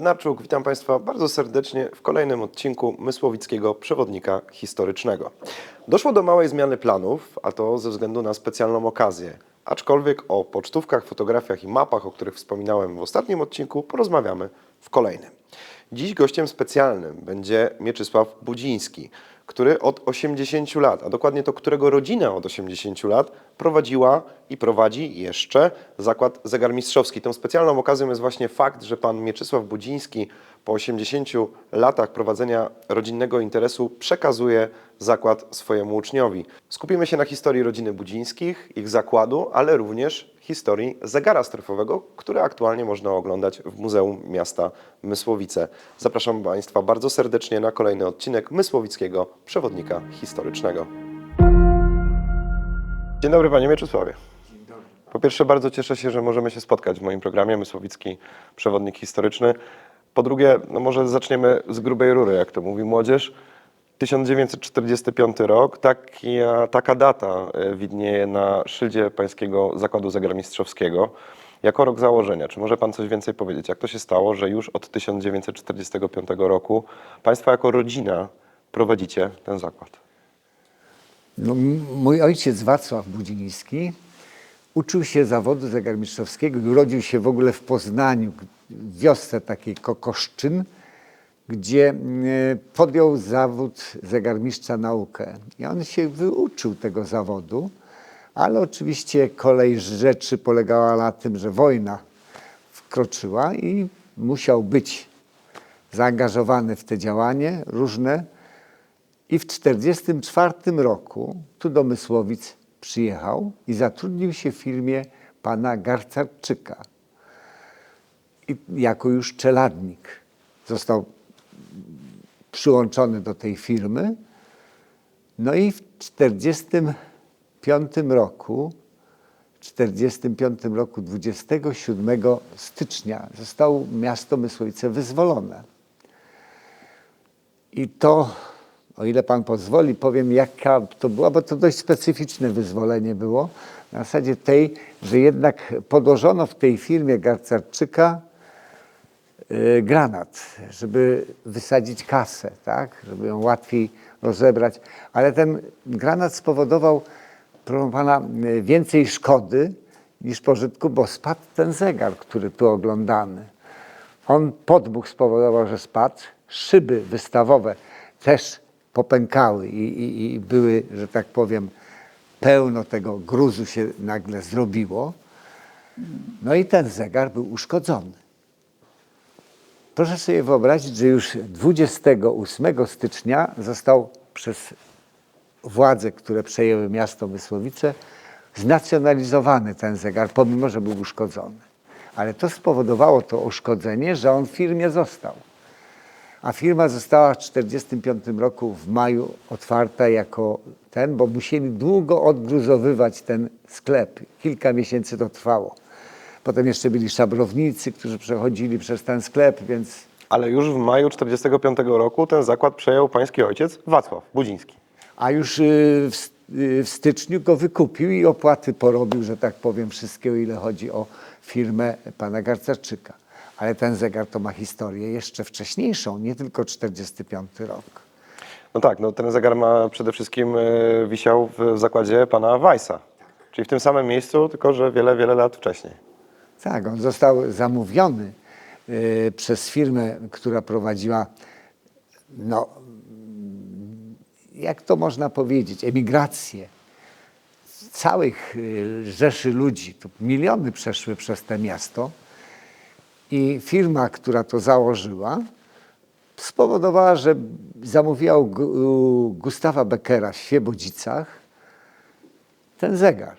Bednarczuk. Witam Państwa bardzo serdecznie w kolejnym odcinku Mysłowickiego Przewodnika Historycznego. Doszło do małej zmiany planów, a to ze względu na specjalną okazję. Aczkolwiek o pocztówkach, fotografiach i mapach, o których wspominałem w ostatnim odcinku, porozmawiamy w kolejnym. Dziś gościem specjalnym będzie Mieczysław Budziński, który od 80 lat, a dokładnie to którego rodzina od 80 lat prowadziła i prowadzi jeszcze zakład zegarmistrzowski. Tą specjalną okazją jest właśnie fakt, że pan Mieczysław Budziński po 80 latach prowadzenia rodzinnego interesu przekazuje zakład swojemu uczniowi. Skupimy się na historii rodziny Budzińskich, ich zakładu, ale również historii zegara strefowego, który aktualnie można oglądać w Muzeum Miasta Mysłowice. Zapraszam Państwa bardzo serdecznie na kolejny odcinek Mysłowickiego Przewodnika Historycznego. Dzień dobry Panie Mieczysławie. Po pierwsze bardzo cieszę się, że możemy się spotkać w moim programie Mysłowicki Przewodnik Historyczny. Po drugie, no może zaczniemy z grubej rury, jak to mówi młodzież. 1945 rok, taka, taka data e, widnieje na szyldzie Pańskiego Zakładu Zegarmistrzowskiego jako rok założenia. Czy może Pan coś więcej powiedzieć? Jak to się stało, że już od 1945 roku Państwo jako rodzina prowadzicie ten zakład? No, mój ojciec Wacław Budziński uczył się zawodu zegarmistrzowskiego i urodził się w ogóle w Poznaniu, w wiosce takiej Kokoszczyn, gdzie m, podjął zawód zegarmistrza naukę. I on się wyuczył tego zawodu, ale oczywiście kolej rzeczy polegała na tym, że wojna wkroczyła i musiał być zaangażowany w te działanie różne. I w 1944 roku tu do Mysłowic przyjechał i zatrudnił się w firmie pana Garcarczyka. I jako już czeladnik został przyłączony do tej firmy. No i w 1945 roku, 45 roku 27 stycznia zostało miasto Mysłowice wyzwolone. I to, o ile Pan pozwoli, powiem jaka to była, bo to dość specyficzne wyzwolenie było. Na zasadzie tej, że jednak podłożono w tej firmie Garcarczyka granat, żeby wysadzić kasę, tak? żeby ją łatwiej rozebrać. Ale ten granat spowodował, proszę pana, y, więcej szkody niż pożytku, bo spadł ten zegar, który tu oglądamy. On podmuch spowodował, że spadł. Szyby wystawowe też popękały i, i, i były, że tak powiem, pełno tego gruzu się nagle zrobiło. No i ten zegar był uszkodzony. Proszę sobie wyobrazić, że już 28 stycznia został przez władze, które przejęły miasto Mysłowice, znacjonalizowany ten zegar, pomimo że był uszkodzony. Ale to spowodowało to uszkodzenie, że on w firmie został. A firma została w 1945 roku w maju otwarta jako ten, bo musieli długo odgruzowywać ten sklep. Kilka miesięcy to trwało. Potem jeszcze byli szabrownicy, którzy przechodzili przez ten sklep, więc Ale już w maju 1945 roku ten zakład przejął Pański ojciec Wacław Budziński. A już y, w, y, w styczniu go wykupił i opłaty porobił, że tak powiem, wszystkie, o ile chodzi o firmę pana Garcarczyka. Ale ten zegar to ma historię jeszcze wcześniejszą, nie tylko 45 rok. No tak, no ten zegar ma przede wszystkim e, wisiał w zakładzie pana Weissa. Czyli w tym samym miejscu, tylko że wiele, wiele lat wcześniej. Tak, on został zamówiony y, przez firmę, która prowadziła, no, jak to można powiedzieć, emigrację całych y, rzeszy ludzi. Tu miliony przeszły przez to miasto i firma, która to założyła, spowodowała, że zamówiła u Gustawa Beckera w Świebodzicach ten zegar.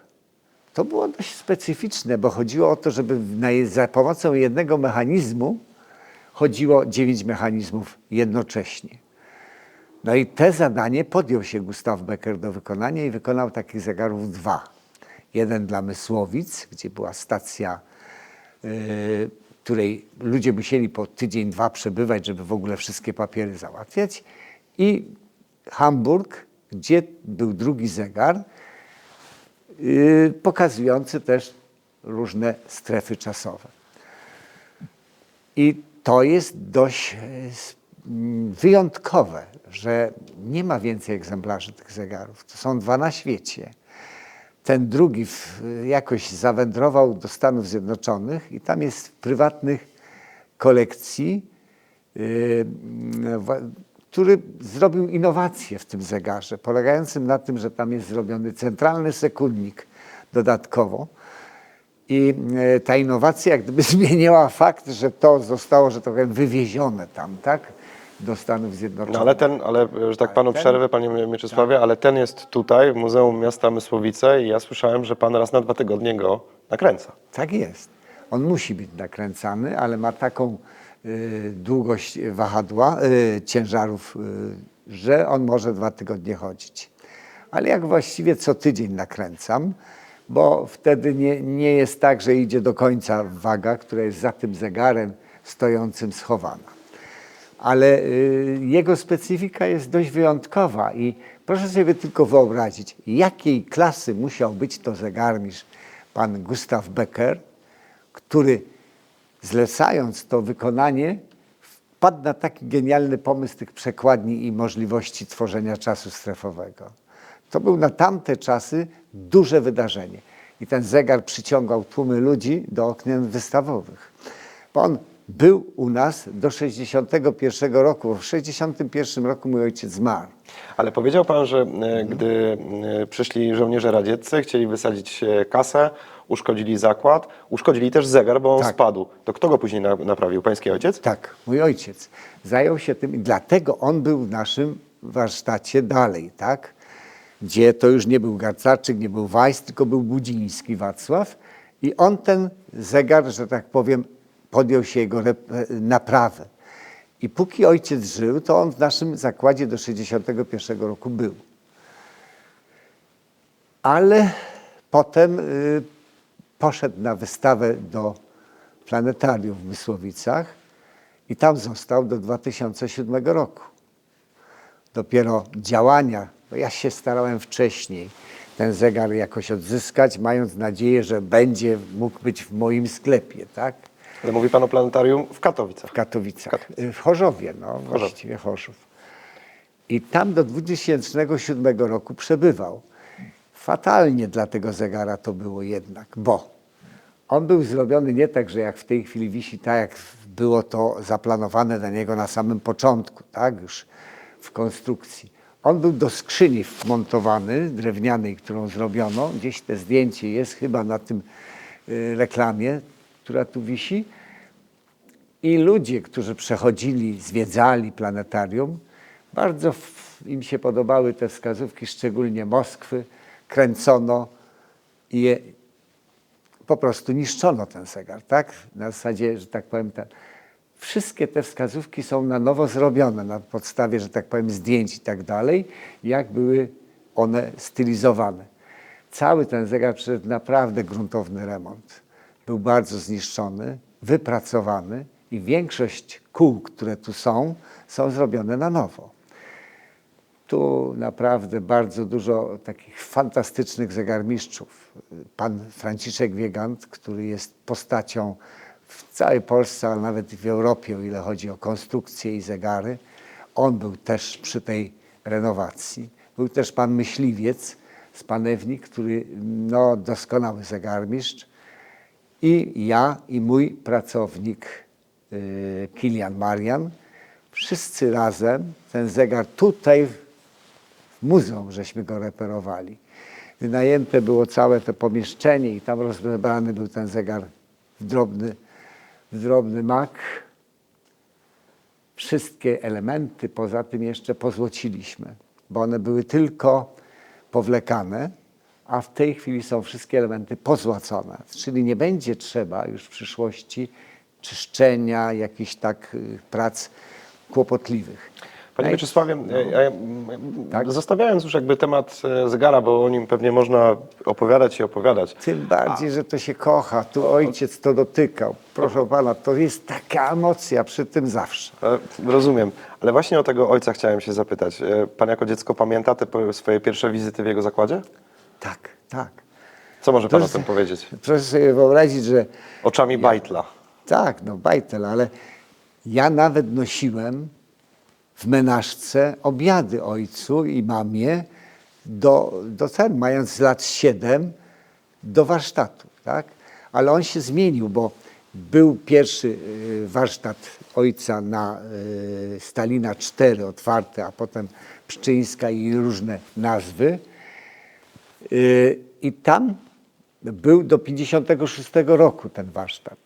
To było dość specyficzne, bo chodziło o to, żeby za pomocą jednego mechanizmu chodziło dziewięć mechanizmów jednocześnie. No i te zadanie podjął się Gustav Becker do wykonania i wykonał takich zegarów dwa. Jeden dla Mysłowic, gdzie była stacja, yy, której ludzie musieli po tydzień, dwa przebywać, żeby w ogóle wszystkie papiery załatwiać. I Hamburg, gdzie był drugi zegar, pokazujący też różne strefy czasowe. I to jest dość e, wyjątkowe, że nie ma więcej egzemplarzy tych zegarów. To są dwa na świecie. Ten drugi jakoś zawędrował do Stanów Zjednoczonych i tam jest w prywatnych kolekcji, wa- który zrobił innowację w tym zegarze, polegającym na tym, że tam jest zrobiony centralny sekundnik dodatkowo. I e, ta innowacja jak gdyby zmieniła fakt, że to zostało, że tak powiem, wywiezione tam, tak? Do Stanów Zjednoczonych. No ale ten, ale że tak panu ten- przerwę, panie Mieczysławie, ale ten jest tutaj w Muzeum Miasta Mysłowice i ja słyszałem, że pan raz na dwa tygodnie go nakręca. Tak jest. On musi być nakręcany, ale ma taką długość wahadła, y, ciężarów, y, że on może dwa tygodnie chodzić. Ale jak właściwie co tydzień nakręcam, bo wtedy nie, nie jest tak, że idzie do końca waga, która jest za tym zegarem stojącym schowana. Ale y, jego specyfika jest dość wyjątkowa i proszę sobie tylko wyobrazić, jakiej klasy musiał być to zegarmistrz pan Gustav Becker, który zlecając to wykonanie wpadł na taki genialny pomysł tych przekładni i możliwości tworzenia czasu strefowego. To był na tamte czasy duże wydarzenie. I ten zegar przyciągał tłumy ludzi do okien wystawowych. Bo on był u nas do 61 roku. W 61 roku mój ojciec zmarł. Ale powiedział pan, że e, gdy e, przyszli żołnierze radzieccy, chcieli wysadzić e, kasę, uszkodzili zakład, uszkodzili też zegar, bo on Tak. spadł. To kto go później na, naprawił? Pański ojciec? Tak, mój ojciec zajął się tym i dlatego on był w naszym warsztacie dalej, tak? Gdzie to już nie był Garcarczyk, nie był Weiss, tylko był Budziński Wacław i on ten zegar, że tak powiem, podjął się jego naprawy. I póki ojciec żył, to on w naszym zakładzie do 61 roku był. Ale potem y, poszedł na wystawę do planetarium w Mysłowicach i tam został do 2007 roku. Dopiero działania, bo ja się starałem wcześniej ten zegar jakoś odzyskać, mając nadzieję, że będzie mógł być w moim sklepie, tak? Ale mówi pan o planetarium w Katowicach. W Katowicach, w Chorzowie, no właściwie Chorzów. I tam do 2007 roku przebywał. Fatalnie dla tego zegara to było jednak, bo on był zrobiony nie tak, że jak w tej chwili wisi, tak jak było to zaplanowane na niego na samym początku, tak, już w konstrukcji. On był do skrzyni wmontowany, drewnianej, którą zrobiono. Gdzieś te zdjęcie jest chyba na tym y, reklamie, która tu wisi. I ludzie, którzy przechodzili, zwiedzali planetarium, bardzo im się podobały te wskazówki, szczególnie Moskwy. Kręcono i je, po prostu niszczono ten zegar, tak? Na zasadzie, że tak powiem, te, wszystkie te wskazówki są na nowo zrobione na podstawie, że tak powiem, zdjęć i tak dalej, jak były one stylizowane. Cały ten zegar przeszedł naprawdę gruntowny remont. Był bardzo zniszczony, wypracowany i większość kół, które tu są, są zrobione na nowo. Tu naprawdę bardzo dużo takich fantastycznych zegarmistrzów. Pan Franciszek Wiegand, który jest postacią w całej Polsce, a nawet w Europie, o ile chodzi o konstrukcję i zegary. On był też przy tej renowacji. Był też pan Myśliwiec z Panewnik, który no, doskonały zegarmistrz. I ja, i mój pracownik y, Kilian Marian, wszyscy razem ten zegar tutaj muzeum żeśmy go reperowali. Wynajęte było całe to pomieszczenie i tam rozebrany był ten zegar w drobny, w drobny mak. Wszystkie elementy poza tym jeszcze pozłociliśmy, bo one były tylko powlekane, a w tej chwili są wszystkie elementy pozłacone. Czyli nie będzie trzeba już w przyszłości czyszczenia, jakichś tak y, prac kłopotliwych. Panie Mieczysławie, e, ja, m, Tak? zostawiając już jakby temat e, zegara, bo o nim pewnie można opowiadać i opowiadać. Tym bardziej, że to się kocha. Tu ojciec to dotykał. Proszę pana, to jest taka emocja przy tym zawsze. E, Rozumiem, ale właśnie o tego ojca chciałem się zapytać. E, Pan jako dziecko pamięta te swoje pierwsze wizyty w jego zakładzie? Tak, tak. Co może pan To o tym powiedzieć? Proszę sobie wyobrazić, że Oczami Bajtla. tak, no bajtel, ale Ja nawet nosiłem w menażce obiady ojcu i mamie do, do ten, mając lat 7, do warsztatu, tak? Ale on się zmienił, bo był pierwszy y, warsztat ojca na y, Stalina 4 otwarte, a potem Pszczyńska i różne nazwy. Y, I tam był do 56 roku ten warsztat.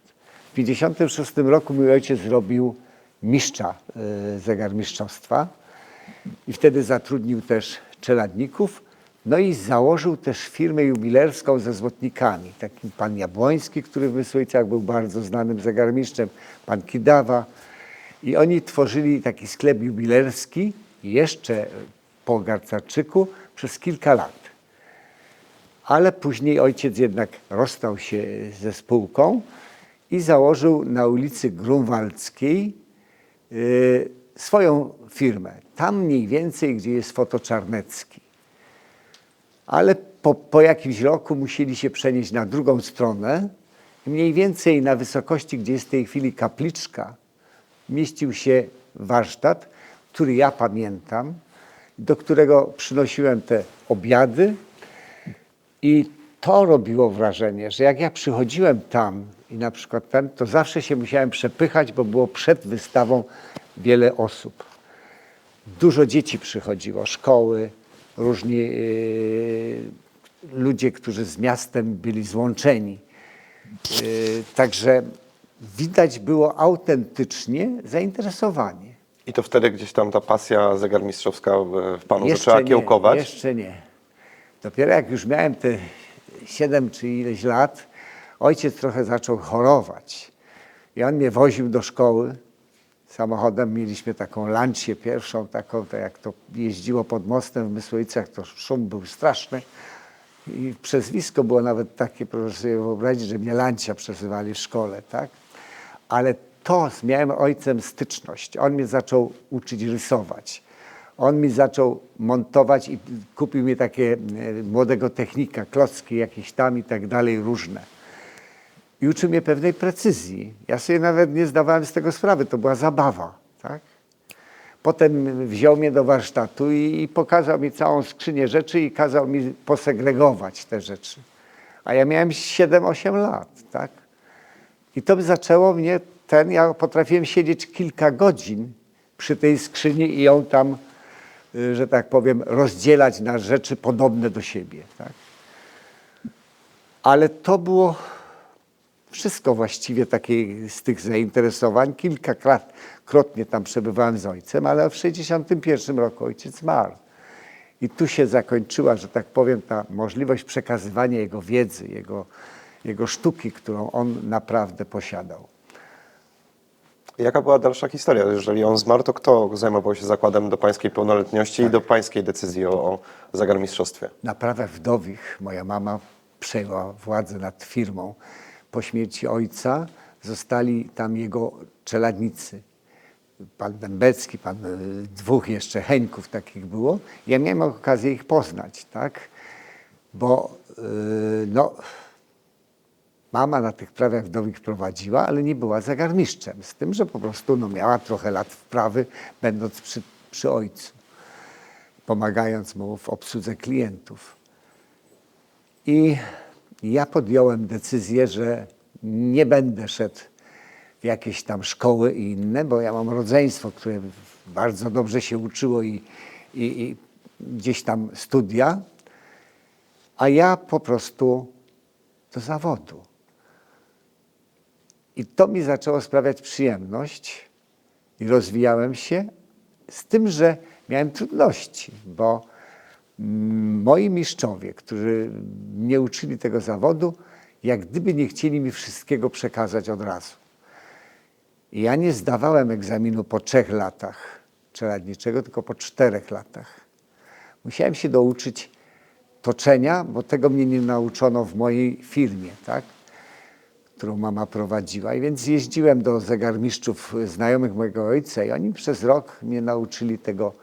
W 56 roku mój ojciec zrobił mistrza y, zegarmistrzostwa i wtedy zatrudnił też czeladników. No i założył też firmę jubilerską ze złotnikami. Taki pan Jabłoński, który w Mysłojcach był bardzo znanym zegarmistrzem, pan Kidawa. I oni tworzyli taki sklep jubilerski jeszcze po Garcarczyku przez kilka lat. Ale później ojciec jednak rozstał się ze spółką i założył na ulicy Grunwaldzkiej swoją firmę. Tam mniej więcej, gdzie jest fotoczarnecki. Ale po, po jakimś roku musieli się przenieść na drugą stronę. Mniej więcej na wysokości, gdzie jest w tej chwili kapliczka, mieścił się warsztat, który ja pamiętam, do którego przynosiłem te obiady. I to robiło wrażenie, że jak ja przychodziłem tam i na przykład ten, to zawsze się musiałem przepychać, bo było przed wystawą wiele osób. Dużo dzieci przychodziło, szkoły, różni yy, ludzie, którzy z miastem byli złączeni. Yy, także widać było autentycznie zainteresowanie. I to wtedy gdzieś tam ta pasja zegarmistrzowska w- panu zaczęła nie, kiełkować. Jeszcze nie. Dopiero jak już miałem te 7 czy ileś lat, ojciec trochę zaczął chorować. I on mnie woził do szkoły. Samochodem mieliśmy taką lancię pierwszą, taką, to jak to jeździło pod mostem w Mysłowicach, to szum był straszny. I przezwisko było nawet takie, proszę sobie wyobrazić, że mnie Lancia przezywali w szkole, tak? Ale to z miałem ojcem styczność. On mnie zaczął uczyć rysować. On mi zaczął montować i kupił mi takie e, młodego technika, klocki jakieś tam i tak dalej, różne. I uczył mnie pewnej precyzji. Ja sobie nawet nie zdawałem z tego sprawy, to była zabawa, tak? Potem wziął mnie do warsztatu i, i pokazał mi całą skrzynię rzeczy i kazał mi posegregować te rzeczy. A ja miałem 7-8 lat, tak? I to zaczęło mnie, ten, ja potrafiłem siedzieć kilka godzin przy tej skrzyni i ją tam, y, że tak powiem, rozdzielać na rzeczy podobne do siebie, tak? Ale to było wszystko właściwie takie z tych zainteresowań. Kilkakrotnie tam przebywałem z ojcem, ale w 1961 roku ojciec zmarł. I tu się zakończyła, że tak powiem, ta możliwość przekazywania jego wiedzy, jego, jego sztuki, którą on naprawdę posiadał. Jaka była dalsza historia? Jeżeli on zmarł, to kto zajmował się zakładem do pańskiej pełnoletności i do pańskiej decyzji o, o zegarmistrzostwie? Na prawach wdowich moja mama przejęła władzę nad firmą. Po śmierci ojca zostali tam jego czeladnicy. Pan Dębecki, pan y, dwóch jeszcze Heńków takich było. Ja miałem okazję ich poznać, tak? Bo y, no, mama na tych prawach wdowich prowadziła, ale nie była zegarmistrzem. Z tym, że po prostu no, miała trochę lat wprawy, będąc przy, przy ojcu, pomagając mu w obsłudze klientów. I ja podjąłem decyzję, że nie będę szedł w jakieś tam szkoły i inne, bo ja mam rodzeństwo, które bardzo dobrze się uczyło i, i, i gdzieś tam studia, a ja po prostu do zawodu. I to mi zaczęło sprawiać przyjemność i rozwijałem się, z tym, że miałem trudności, bo moi mistrzowie, którzy mnie uczyli tego zawodu, jak gdyby nie chcieli mi wszystkiego przekazać od razu. I ja nie zdawałem egzaminu po trzech latach czeladniczego, tylko po czterech latach. Musiałem się douczyć toczenia, bo tego mnie nie nauczono w mojej firmie, tak? którą mama prowadziła. I więc jeździłem do zegarmistrzów znajomych mojego ojca i oni przez rok mnie nauczyli tego,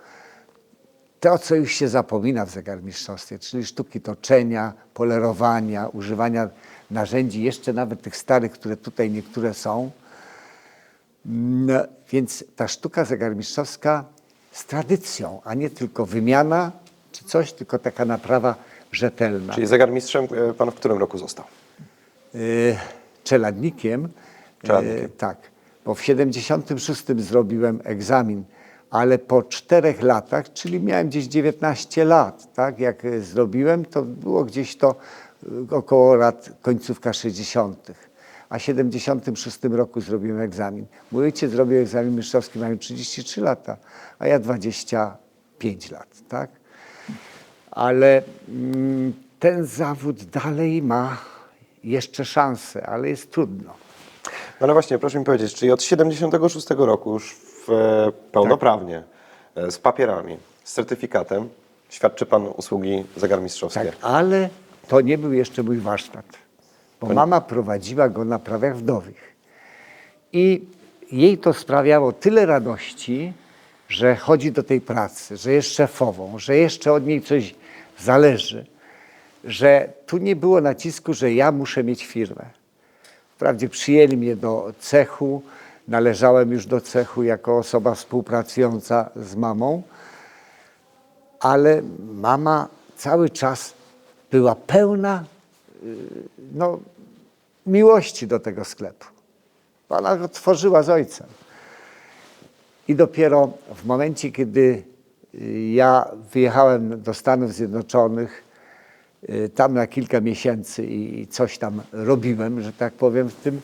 to, co już się zapomina w zegarmistrzostwie, czyli sztuki toczenia, polerowania, używania narzędzi, jeszcze nawet tych starych, które tutaj niektóre są. No, więc ta sztuka zegarmistrzowska z tradycją, a nie tylko wymiana czy coś, tylko taka naprawa rzetelna. Czyli zegarmistrzem e, pan w którym roku został? Y, czeladnikiem. Czeladnikiem. Y, tak, bo w 76 zrobiłem egzamin, ale po czterech latach, czyli miałem gdzieś 19 lat, tak, jak y, zrobiłem, to było gdzieś to y, około lat końcówka 60. A w 76 roku zrobiłem egzamin. Mój ojciec zrobił egzamin mistrzowski, mając 33 lata, a ja 25 lat, tak? ale mm, ten zawód dalej ma jeszcze szansę, ale jest trudno. No ale właśnie, proszę mi powiedzieć, czyli od 76 roku już w, e, pełnoprawnie, e, z papierami, z certyfikatem świadczy pan usługi zegarmistrzowskie. Tak, ale to nie był jeszcze mój warsztat, bo mama prowadziła go na prawiach wdowich. I jej to sprawiało tyle radości, że chodzi do tej pracy, że jest szefową, że jeszcze od niej coś zależy, że tu nie było nacisku, że ja muszę mieć firmę. Wprawdzie przyjęli mnie do cechu, należałem już do cechu jako osoba współpracująca z mamą, ale mama cały czas była pełna y, no, miłości do tego sklepu. Ona go tworzyła z ojcem. I dopiero w momencie, kiedy y, ja wyjechałem do Stanów Zjednoczonych, y, tam na kilka miesięcy i coś tam robiłem, że tak powiem, w tym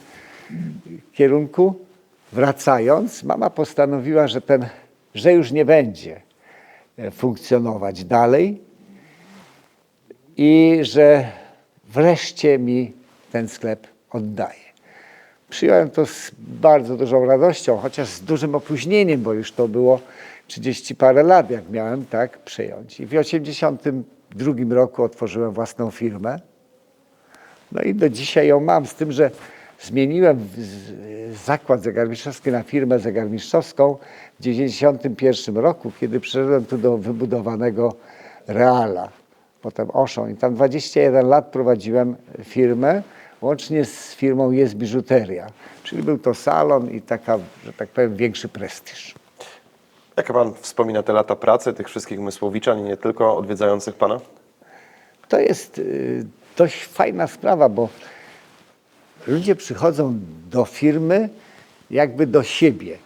kierunku, wracając, mama postanowiła, że, ten, że już nie będzie e, funkcjonować dalej i że wreszcie mi ten sklep oddaje. Przyjąłem to z bardzo dużą radością, chociaż z dużym opóźnieniem, bo już to było 30 parę lat, jak miałem tak przyjąć. I w 82 roku otworzyłem własną firmę. No i do dzisiaj ją mam, z tym, że zmieniłem zakład zegarmistrzowski na firmę zegarmistrzowską w 91 roku, kiedy przyszedłem tu do wybudowanego Reala, potem Oszą i tam 21 lat prowadziłem firmę, łącznie z firmą Jest Biżuteria, czyli był to salon i taka, że tak powiem, większy prestiż. Jak pan wspomina te lata pracy tych wszystkich mysłowiczan i nie tylko odwiedzających pana? To jest y, dość fajna sprawa, bo ludzie przychodzą do firmy jakby do siebie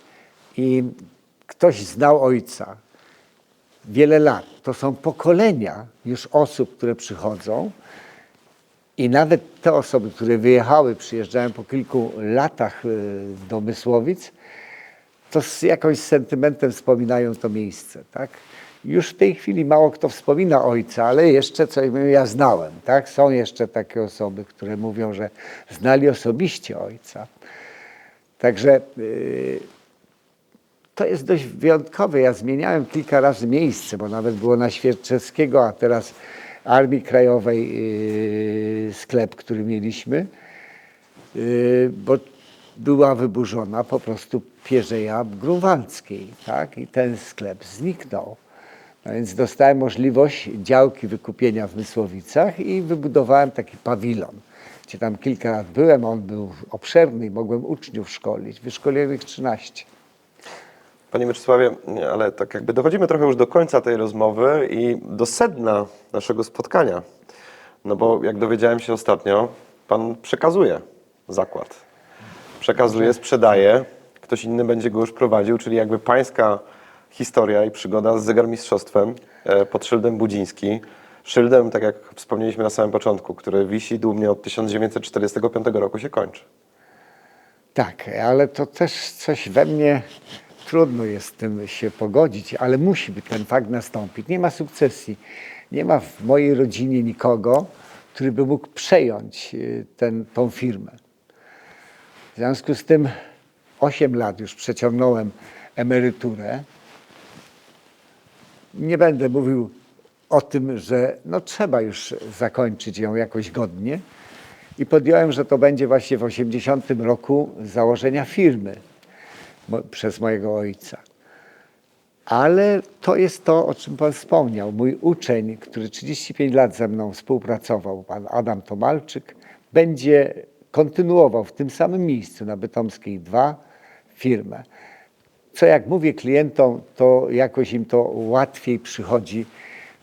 i ktoś znał ojca wiele lat. To są pokolenia już osób, które przychodzą i nawet te osoby, które wyjechały, przyjeżdżają po kilku latach y, do Mysłowic, to z jakimś sentymentem wspominają to miejsce, tak? Już w tej chwili mało kto wspomina ojca, ale jeszcze coś ja znałem, tak? Są jeszcze takie osoby, które mówią, że znali osobiście ojca. Także yy, to jest dość wyjątkowe. Ja zmieniałem kilka razy miejsce, bo nawet było na Świerczewskiego, a teraz Armii Krajowej yy, sklep, który mieliśmy. Yy, bo była wyburzona po prostu Pierzeja Grunwaldzkiej, tak? I ten sklep zniknął. Więc dostałem możliwość działki wykupienia w Mysłowicach i wybudowałem taki pawilon, gdzie tam kilka lat byłem. On był obszerny i mogłem uczniów szkolić. Wyszkoliłem ich 13. Panie Mieczysławie, ale tak jakby dochodzimy trochę już do końca tej rozmowy i do sedna naszego spotkania. No bo jak dowiedziałem się ostatnio, pan przekazuje zakład. Przekazuje, sprzedaje, ktoś inny będzie go już prowadził, czyli jakby pańska historia i przygoda z zegarmistrzostwem e, pod szyldem Budziński. Szyldem, tak jak wspomnieliśmy na samym początku, który wisi dumnie od 1945 roku się kończy. Tak, ale to też coś we mnie trudno jest z tym się pogodzić, ale musi ten fakt nastąpić. Nie ma sukcesji. Nie ma w mojej rodzinie nikogo, który by mógł przejąć y, ten, tą firmę. W związku z tym 8 lat już przeciągnąłem emeryturę. Nie będę mówił o tym, że no trzeba już zakończyć ją jakoś godnie. I podjąłem, że to będzie właśnie w 80 roku założenia firmy przez mojego ojca. Ale to jest to, o czym Pan wspomniał. Mój uczeń, który 35 lat ze mną współpracował, pan Adam Tomalczyk, będzie kontynuował w tym samym miejscu na Bytomskiej 2 firmę. Co jak mówię klientom, to jakoś im to łatwiej przychodzi,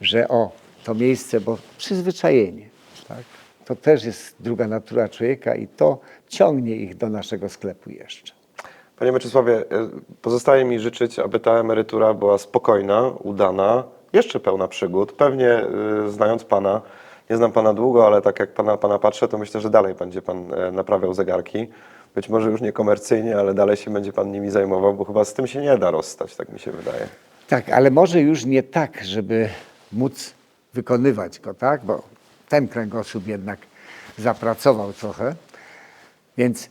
że o, to miejsce, bo przyzwyczajenie. Tak? To też jest druga natura człowieka i to ciągnie ich do naszego sklepu jeszcze. Panie Mieczysławie, e, pozostaje mi życzyć, aby ta emerytura była spokojna, udana, jeszcze pełna przygód. Pewnie e, znając Pana, nie znam Pana długo, ale tak jak Pana, pana patrzę, to myślę, że dalej będzie Pan e, naprawiał zegarki. Być może już niekomercyjnie, ale dalej się będzie Pan nimi zajmował, bo chyba z tym się nie da rozstać, tak mi się wydaje. Tak, ale może już nie tak, żeby móc wykonywać go, tak? Bo ten kręgosłup jednak zapracował trochę, więc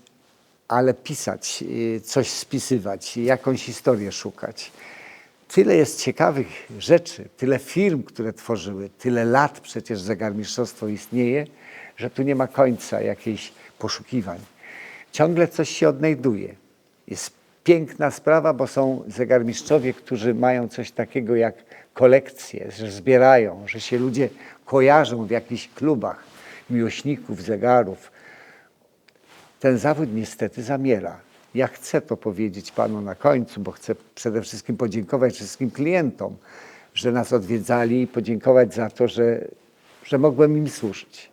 ale pisać, y, coś spisywać, jakąś historię szukać. Tyle jest ciekawych rzeczy, tyle firm, które tworzyły, tyle lat przecież zegarmistrzostwo istnieje, że tu nie ma końca jakichś poszukiwań. Ciągle coś się odnajduje. Jest piękna sprawa, bo są zegarmistrzowie, którzy mają coś takiego jak kolekcje, że zbierają, że się ludzie kojarzą w jakichś klubach miłośników zegarów. Ten zawód niestety zamiera. Ja chcę to powiedzieć panu na końcu, bo chcę przede wszystkim podziękować wszystkim klientom, że nas odwiedzali i podziękować za to, że, że mogłem im służyć.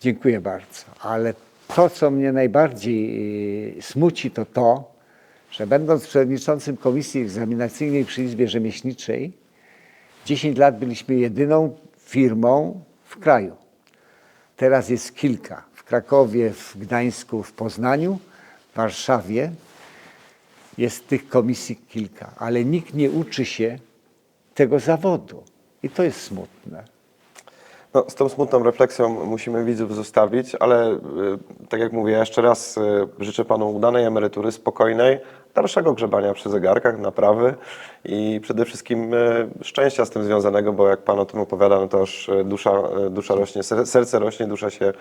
Dziękuję bardzo. Ale to, co mnie najbardziej y, smuci, to to, że będąc przewodniczącym Komisji Egzaminacyjnej przy Izbie Rzemieślniczej, 10 lat byliśmy jedyną firmą w kraju. Teraz jest kilka. W Krakowie, w Gdańsku, w Poznaniu, w Warszawie jest tych komisji kilka, ale nikt nie uczy się tego zawodu. I to jest smutne. No, z tą smutną refleksją musimy widzów zostawić, ale y, tak jak mówię, jeszcze raz y, życzę Panu udanej emerytury, spokojnej, dalszego grzebania przy zegarkach, naprawy i przede wszystkim y, szczęścia z tym związanego, bo jak Pan o tym opowiada, no to y, dusza, dusza rośnie, ser- serce rośnie, dusza się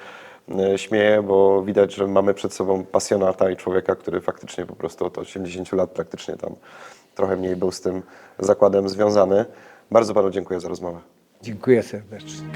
śmieje, bo widać, że mamy przed sobą pasjonata i człowieka, który faktycznie po prostu od 80 lat praktycznie tam trochę mniej był z tym zakładem związany. Bardzo Panu dziękuję za rozmowę. Dziękuję serdecznie.